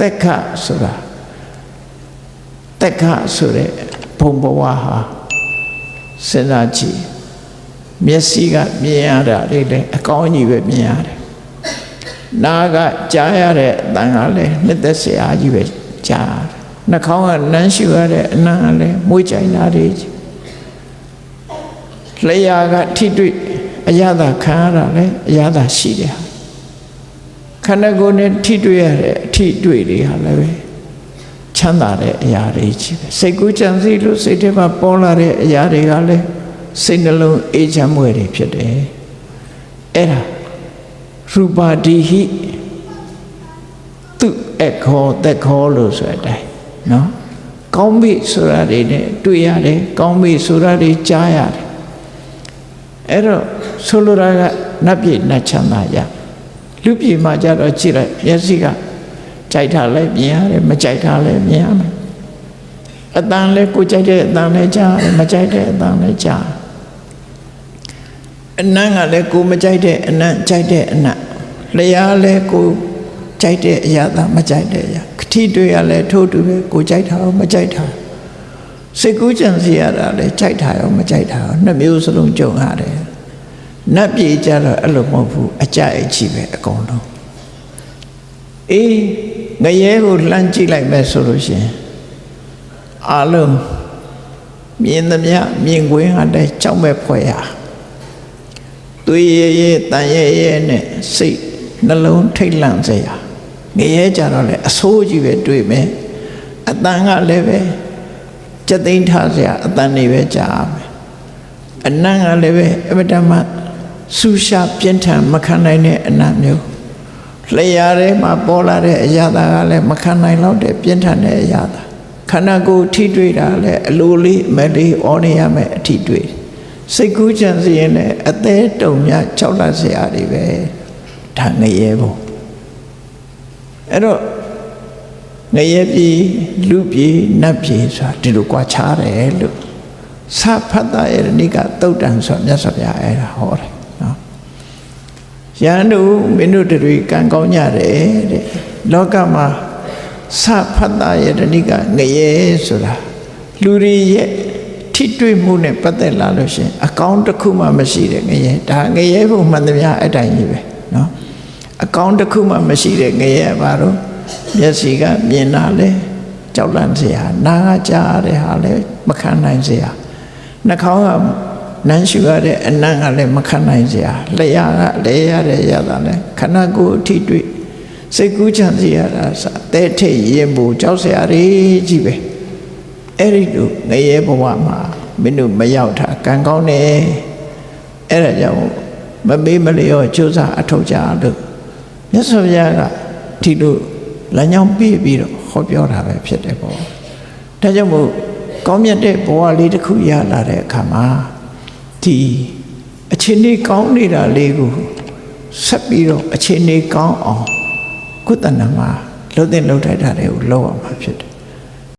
တက်ခဆိုတာတက်ခဆိုတဲ့ဘုံဘဝဟာစဉ်းစားကြည့်မျက်စိကမြင်ရတာလေးလည်းအကောင်းကြီးပဲမြင်ရတယ်နားကကြားရတဲ့အတန်ကလည်းနှစ်သက်စရာကြီးပဲကြားရတယ်နှာခေါင်းကနမ်းရှူရတဲ့အနံ့ကလည်းမွေးကြိုင်တာတွေကြီးလျှာကထိတွေ့အရသာခံရတာလည်းအရသာရှိတယ်ဟာ ခန္ဓာကိုယ်နဲ့ထိတွေ့ရတဲ့အထိတွေ့တွေဟာလည်းပဲချမ်းသာတဲ့အရာတွေကြီးပဲစိတ်ကူးကြံစည်လို့စိတ်ထဲမှာပေါ်လာတဲ့အရာတွေကလည်းစိတ်နှလုံးအေးချမ်းမွေတွေဖြစ်တယ်အဲ့ဒါရူပါတိဟိသူအခောတက်ခောလို့ဆိုတဲ့အတိုင်းနော်ကောင်းပြီဆိုတာတွေနဲ့တွေ့ရတယ်ကောင်းပြီဆိုတာတွေကြားရတယ်အဲ့တော့ဆိုလိုတာကနတ်ပြည်နတ်ချမ်းသာရ လူပြည်မှာကြတော့ကြည့်လိုက်မျက်စိကကြိုက်တာလည်းမြင်ရတယ်မကြိုက်တာလည်းမြင်ရမယ်အတန်လည်းကိုကြိုက်တဲ့အတန်လည်းကြားရတယ်မကြိုက်တဲ့အတန်လည်းကြားတယ်အနံ့ကလည်းကိုမကြိုက်တဲ့အနံ့ကြိုက်တဲ့အနံ့လျှာလည်းကိုကြိုက်တဲ့အရာသာမကြိုက်တဲ့အရာခတိတွေရလည်းထို့တူပဲကိုကြိုက်တာရောမကြိုက်တာစိတ်ကူးကြံစီရတာလည်းကြိုက်တာရောမကြိုက်တာရောနှစ်မျိုးစလုံးကြုံရတယ် နတ်ပြည်ကြတော့အဲ့လိုမဟုတ်ဘူးအကြိုက်အချီပဲအကုန်လုံးအေးငရဲကိုလှမ်းကြည့်လိုက်မယ်ဆိုလို့ရှိရင်အလုံးမြင်သမျှမြင်ကွင်းဟာတည်းကြောက်မဲ့ဖွဲ့ရသွေးရဲရဲတန်ရဲရဲနဲ့စိတ်နှလုံးထိတ်လန့်စေရငရဲကြတော့လေအဆိုးကြီးပဲတွေ့မယ်အတန်ကလည်းပဲစက်သိမ်းထားစရာအတန်တွေပဲကြားရမယ်အနံ့ကလည်းပဲအမတမ ဆူရှာပြင်းထန်မခံနိုင်တဲ့အနံ့မျိုးလျှာထဲမှာပေါ်လာတဲ့အရာသာကလည်းမခံနိုင်တော့တဲ့ပြင်းထန်တဲ့အရာသာခန္ဓာကိုယ်ထိတွေ့တာလည်းအလိုလေးမလေးအော်နေရမယ်အထိတွေ့စိတ်ကူးကြံစီရင်လည်းအသေးတုံမြကြောက်လန့်စရာတွေပဲဒါငရဲဘုံအဲ့တော့ငရဲပြည်လူပြည်နတ်ပြည်ဆိုတာဒီလိုကွာခြားတယ်လို့သဖတ်တာရဲ့နိကတုတ်တန်ဆိုမြတ်စွာဘုရားအဲ့ဒါဟောတယ်နော် ယန္တုမင်းတို့တွေကံကောင်းကြတယ်တဲ့လောကမှာသဖတ်တာရဲ့နိကငရဲဆိုတာလူတွေရဲ့ထိတွေ့မှုနဲ့ပတ်သက်လာလို့ရှရင်အကောင့်တစ်ခုမှမရှိတဲ့ငရဲဒါငရဲဖို့မှန်သမျှအဲ့တိုင်းကြီးပဲနော်အကောင့်တစ်ခုမှမရှိတဲ့ငရဲဘာလို့မျက်စိကမြင်တာလဲကြောက်လန့်စရာနားကကြားရတဲ့ဟာလဲမခံနိုင်စရာနှာခေါင်းက နမ်းရှူရတဲ့အနံ့ကလည်းမခံနိုင်စရာလျှာကလဲရတဲ့ရတာလဲခန္ဓာကိုယ်အထိတွေ့စိတ်ကူးချမ်းစီရတာစတဲထိတ်ရင်ပူကြောက်စရာတွေကြီးပဲအဲ့ဒီလိုငရဲဘဝမှာမင်းတို့မရောက်တာကံကောင်းတယ်အဲ့ဒါကြောင့်မမေးမလျော့ကြိုးစားအထောက်ကြလို့မြတ်စွာဘုရားကဒီလိုလမ်းကြောင်းပြပြီးတော့ဟောပြောတာပဲဖြစ်တယ်ပေါ့ဒါကြောင့်မို့ကောင်းမြတ်တဲ့ဘဝလေးတစ်ခုရလာတဲ့အခါမှာ ဒီအချိန်လေးကောင်းနေတာလေးကိုဆက်ပြီးတော့အချိန်လေးကောင်းအောင်ကုသနာမှာလှုပ်တဲ့လှုပ်ထိုက်တာတွေကိုလုပ်ရမှာဖြစ်တယ်